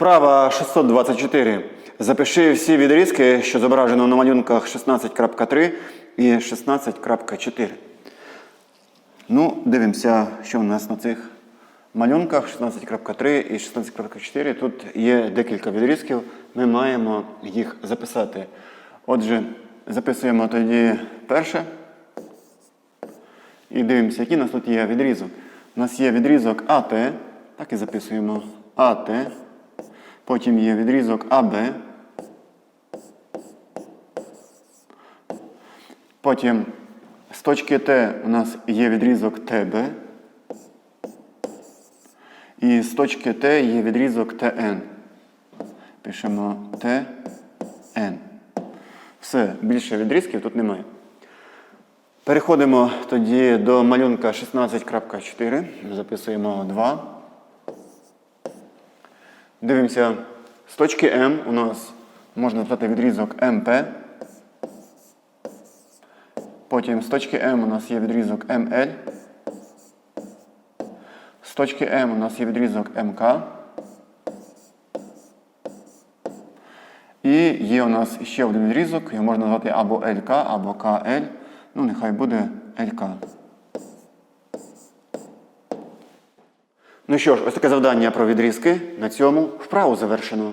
Вправа 624. Запиши всі відрізки, що зображено на малюнках 16.3 і 16.4. Ну, дивимося, що в нас на цих малюнках 16.3 і 16.4. Тут є декілька відрізків. Ми маємо їх записати. Отже, записуємо тоді перше. І дивимося, який у нас тут є відрізок. У нас є відрізок АТ, так і записуємо АТ. Потім є відрізок АБ. Потім з точки Т у нас є відрізок ТБ. І з точки Т є відрізок ТН. Пишемо ТН. Все, більше відрізків тут немає. Переходимо тоді до малюнка 16.4. Записуємо 2. Дивимося, з точки М у нас можна написати відрізок МП. Потім з точки М у нас є відрізок МЛ. З точки М у нас є відрізок МК. І є у нас ще один відрізок, його можна назвати або ЛК, або КЛ. Ну, нехай буде ЛК. Ну що ж, ось таке завдання про відрізки. На цьому вправу завершено.